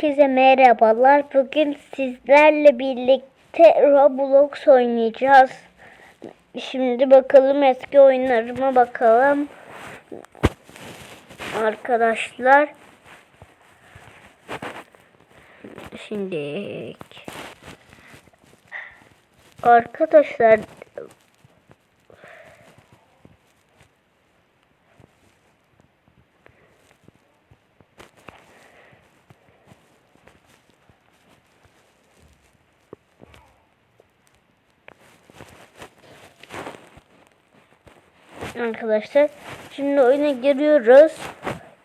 Herkese merhabalar. Bugün sizlerle birlikte Roblox oynayacağız. Şimdi bakalım eski oyunlarıma bakalım. Arkadaşlar. Şimdi Arkadaşlar Arkadaşlar şimdi oyuna giriyoruz.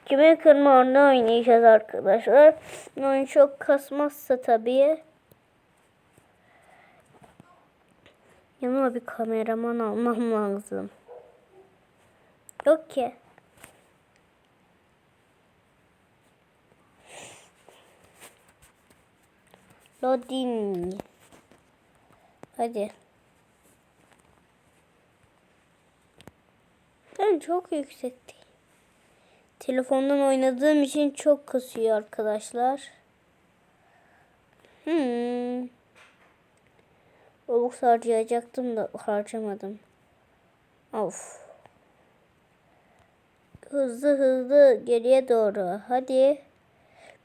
Kime kırma onu oynayacağız arkadaşlar. Oyun çok kasmazsa tabii. Yanıma bir kameraman almam lazım. Yok ki. Loading. Hadi. Ben çok yüksekti. Telefondan oynadığım için çok kasıyor arkadaşlar. Hmm. Robux harcayacaktım da harcamadım. Of. Hızlı hızlı geriye doğru. Hadi.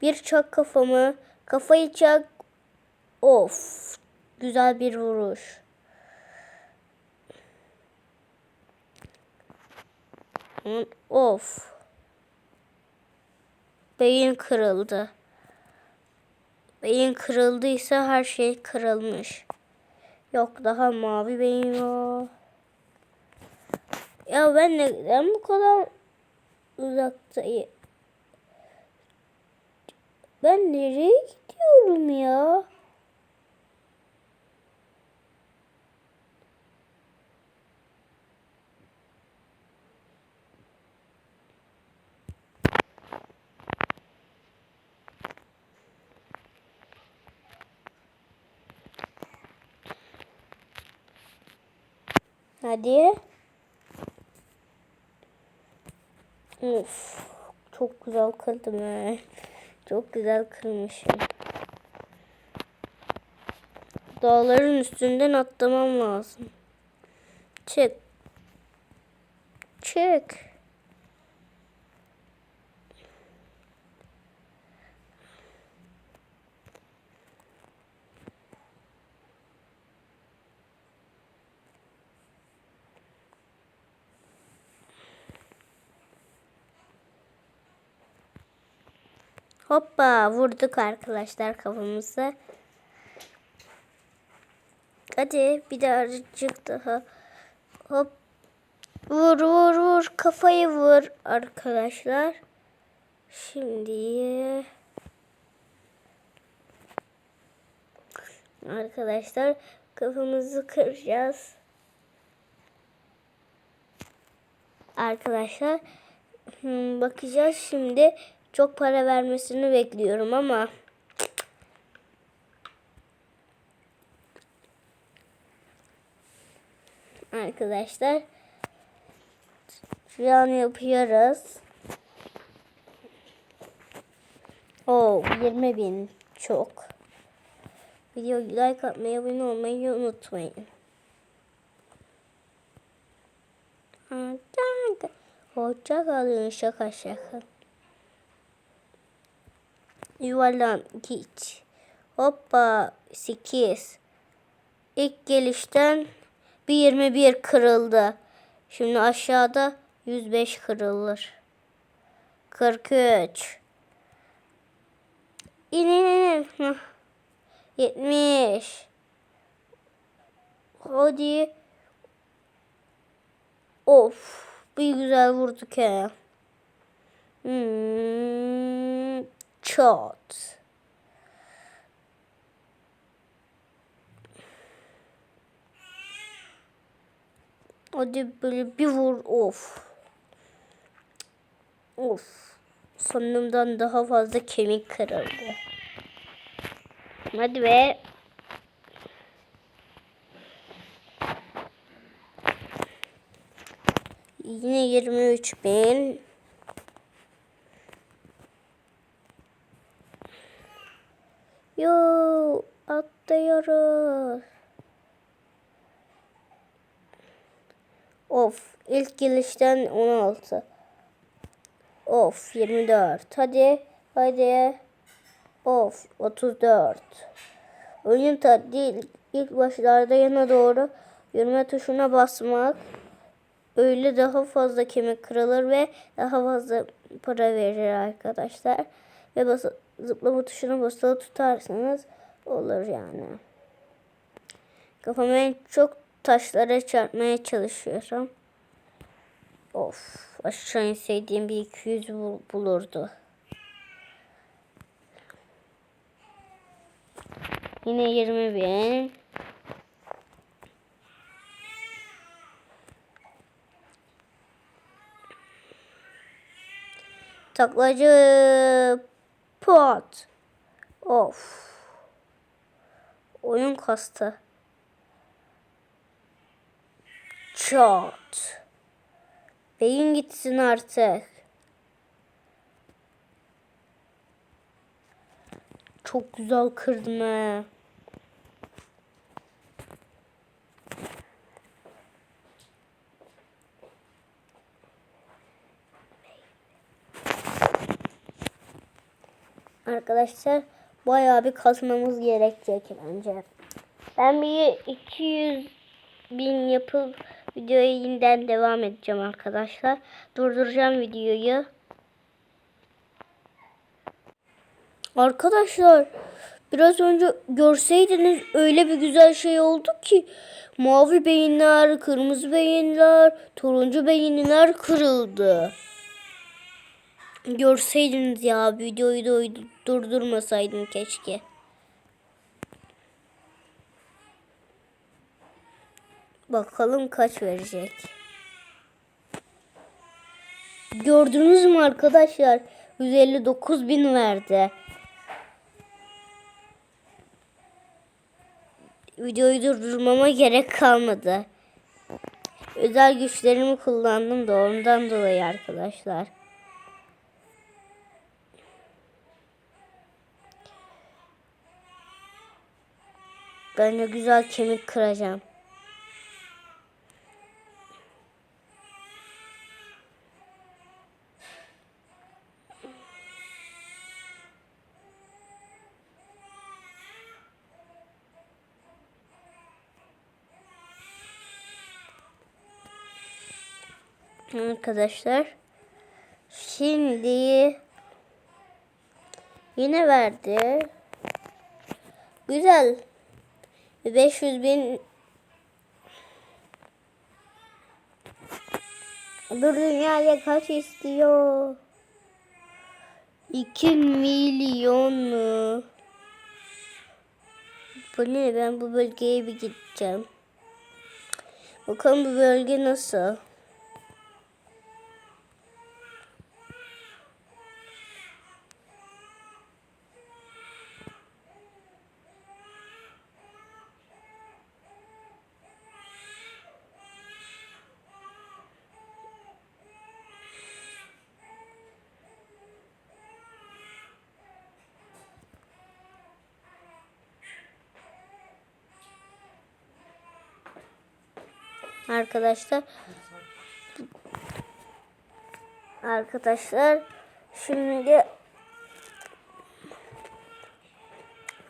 Bir çak kafamı. Kafayı çak. Of. Güzel bir vuruş. Of. Beyin kırıldı. Beyin kırıldıysa her şey kırılmış. Yok daha mavi beyin var. Ya ben neden bu kadar uzaktayım? Ben nereye gidiyorum ya? Hadi. Of. Çok güzel kırdım he. Çok güzel kırmışım. Dağların üstünden atlamam lazım. Çık. Çık. Hoppa vurduk arkadaşlar kafamızı. Hadi bir birazcık daha. Hop. Vur vur vur kafayı vur arkadaşlar. Şimdi arkadaşlar kafamızı kıracağız. Arkadaşlar hmm, bakacağız şimdi çok para vermesini bekliyorum ama arkadaşlar şu an yapıyoruz. O 20 bin çok. Videoyu like atmayı, abone olmayı unutmayın. Hoşça kalın şaka şaka. Yuvarlan git. Hoppa 8. İlk gelişten bir 21 kırıldı. Şimdi aşağıda 105 kırılır. 43. İn in in. 70. Hadi. Of. Bir güzel vurduk ya. Hmm, çat. Hadi böyle bir vur. Of. Of. Sanırımdan daha fazla kemik kırıldı. Hadi be. Yine 23 bin. Yo atlıyoruz. Of ilk gelişten 16. Of 24. Hadi hadi. Of 34. Oyun tadı. İlk başlarda yana doğru yürüme tuşuna basmak. Öyle daha fazla kemik kırılır ve daha fazla para verir arkadaşlar. Ve bas zıplama tuşuna basılı tutarsanız olur yani. Kafamı en çok taşlara çarpmaya çalışıyorum. Of aşağı inseydiğim bir 200 bul- bulurdu. Yine 20 bin. Taklacı pot. Of. Oyun kastı. Çat. Beyin gitsin artık. Çok güzel kırdım he. Arkadaşlar bayağı bir kasmamız gerekecek bence. Ben bir 200 bin yapıp videoya yeniden devam edeceğim arkadaşlar. Durduracağım videoyu. Arkadaşlar biraz önce görseydiniz öyle bir güzel şey oldu ki mavi beyinler, kırmızı beyinler, turuncu beyinler kırıldı. Görseydiniz ya videoyu da durdurmasaydım keşke. Bakalım kaç verecek. Gördünüz mü arkadaşlar? 159 bin verdi. Videoyu durdurmama gerek kalmadı. Özel güçlerimi kullandım da ondan dolayı arkadaşlar. Ben de güzel kemik kıracağım. Arkadaşlar. Şimdi yine verdi. Güzel. 500 bin Bir dünyaya kaç istiyor? 2 milyon mu? Bu ne? Ben bu bölgeye bir gideceğim. Bakalım bu bölge nasıl? Arkadaşlar Arkadaşlar şimdi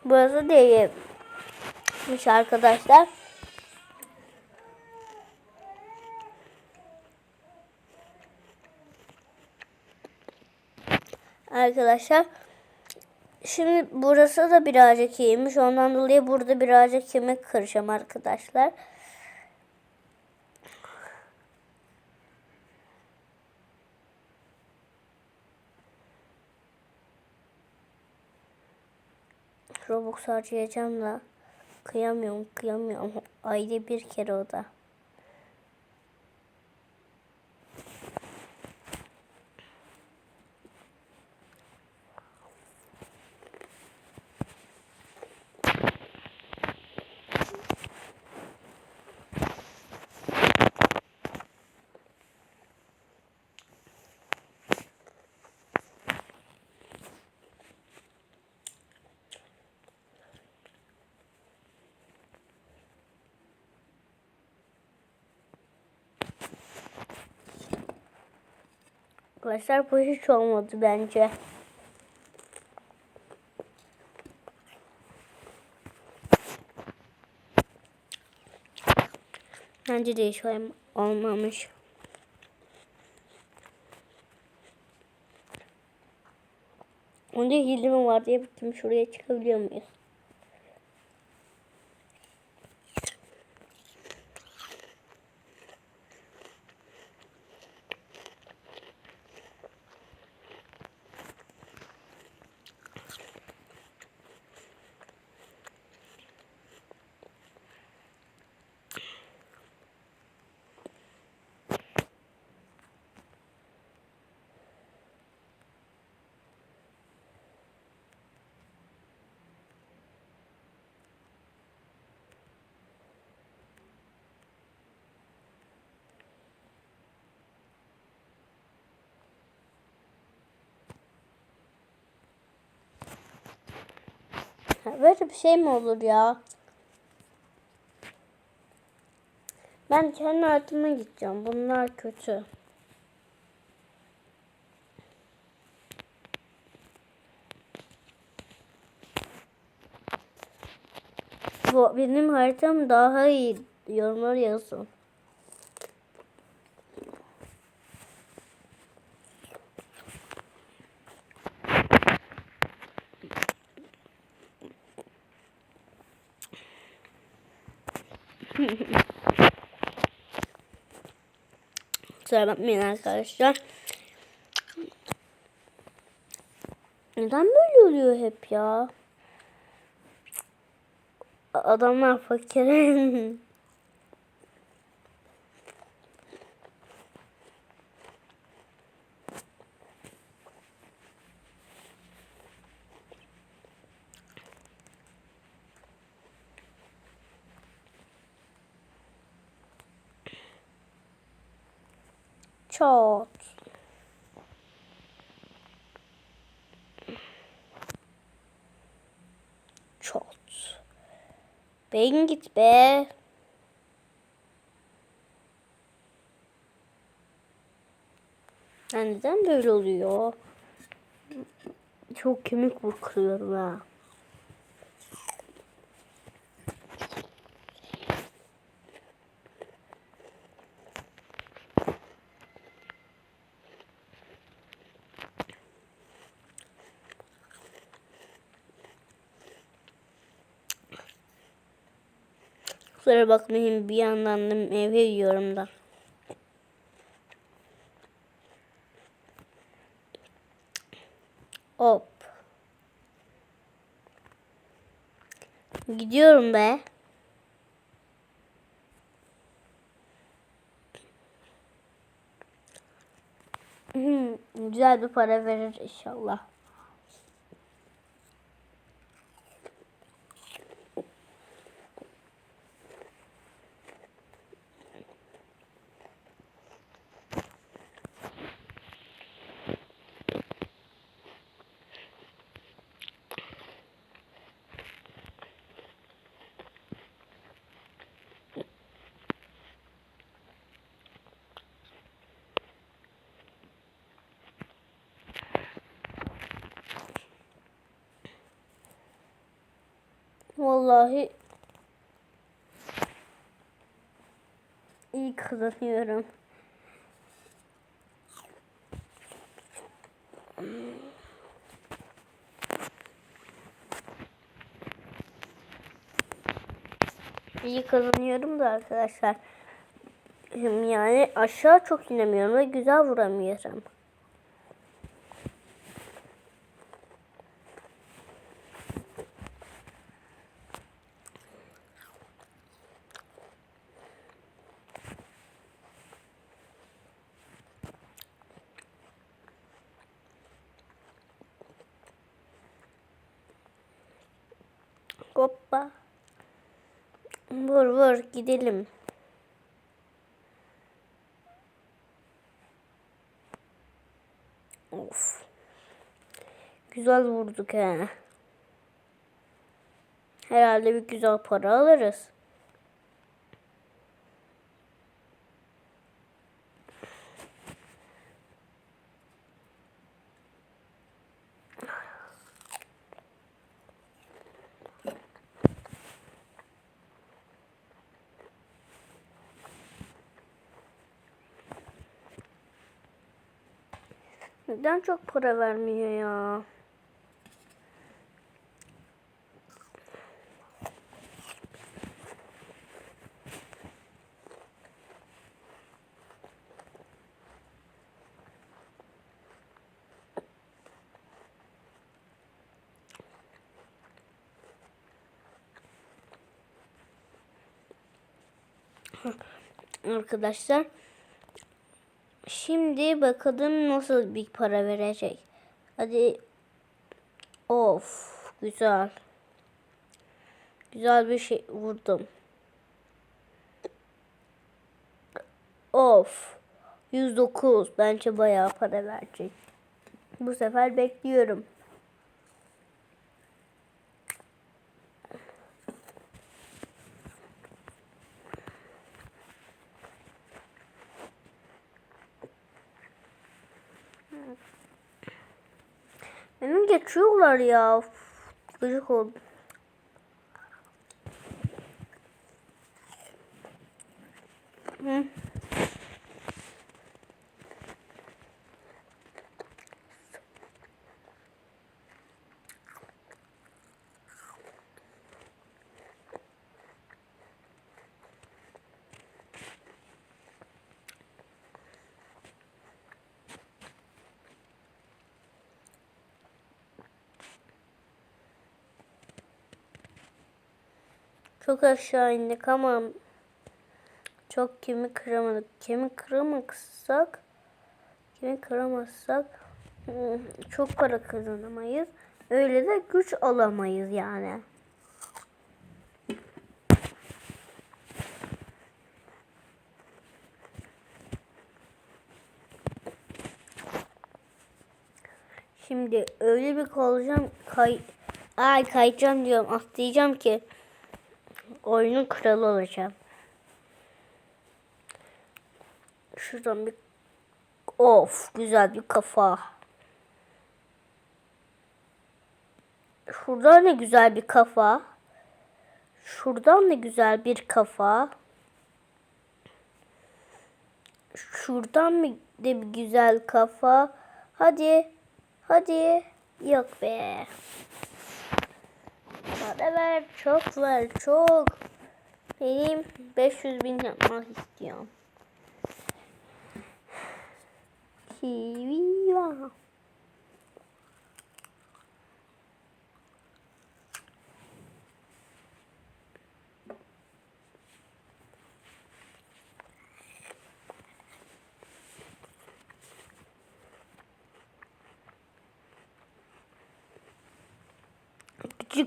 burası değilmiş arkadaşlar. Arkadaşlar şimdi burası da birazcık iyiymiş. Ondan dolayı burada birazcık kemik kıracağım arkadaşlar. Robux harcayacağım da kıyamıyorum kıyamıyorum. Ayda bir kere o da. Arkadaşlar bu hiç olmadı bence. Bence de hiç olm- olmamış. Onda hile mi var diye bakayım şuraya çıkabiliyor muyuz? Böyle bir şey mi olur ya? Ben kendi haritıma gideceğim. Bunlar kötü. Bu benim haritam daha iyi. Yorumlar yazın. Kusura bakmayın arkadaşlar. Neden böyle oluyor hep ya? Adamlar fakir. Çok. Çok. Ben git be. Ya neden böyle oluyor? Çok kemik vuruyorum ha. Kusura bakmayın bir yandan da meyve yiyorum da. Hop. Gidiyorum be. Hmm, Güzel bir para verir inşallah. Vallahi iyi kazanıyorum. İyi kazanıyorum da arkadaşlar. Yani aşağı çok inemiyorum ve güzel vuramıyorum. Hoppa. Gidelim. Of. Güzel vurduk he. Herhalde bir güzel para alırız. Neden çok para vermiyor ya? Arkadaşlar Şimdi bakalım nasıl bir para verecek. Hadi. Of güzel. Güzel bir şey vurdum. Of. 109 bence bayağı para verecek. Bu sefer bekliyorum. Benim geçiyorlar ya. Gıcık oldum. Hı. Çok aşağı indik ama çok kemik kıramadık. Kemik kıramazsak kemik kıramazsak hmm, çok para kazanamayız. Öyle de güç alamayız yani. Şimdi öyle bir kalacağım kay ay kayacağım diyorum atlayacağım ki oyunun kralı olacağım. Şuradan bir of güzel bir kafa. Şuradan ne güzel bir kafa. Şuradan ne güzel bir kafa. Şuradan de bir güzel kafa. Hadi. Hadi. Yok be. Para ver. Çok ver. Çok. Benim 500 bin yapmak istiyorum. Kiwi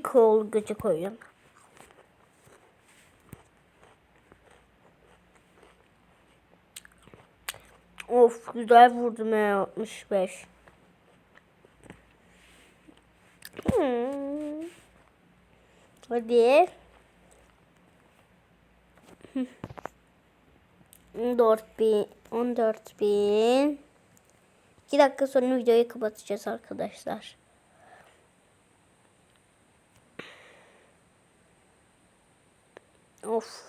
var. Gıcık ol gıcık oyun. Of güzel vurdum ya 65. Hmm. Hadi. 14 bin. 14 bin. 2 dakika sonra videoyu kapatacağız arkadaşlar. Of.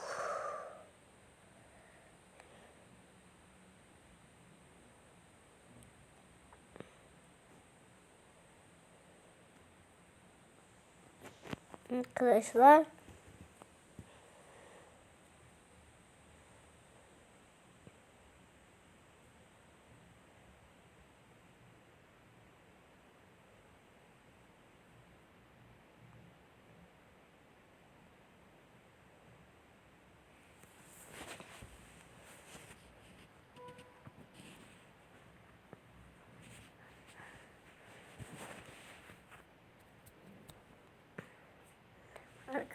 Arkadaşlar.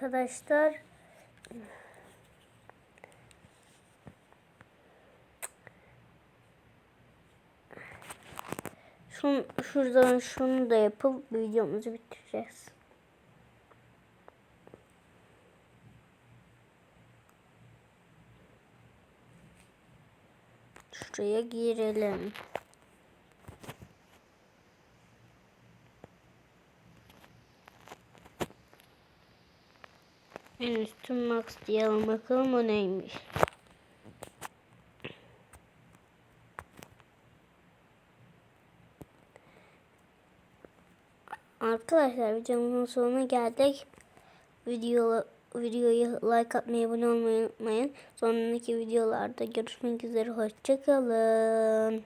Arkadaşlar Şun, şuradan şunu da yapıp videomuzu bitireceğiz. Şuraya girelim. Cartoon Max diyelim bakalım o neymiş. Arkadaşlar videomun sonuna geldik. Video, videoyu like atmayı, abone olmayı unutmayın. Sonraki videolarda görüşmek üzere. Hoşçakalın.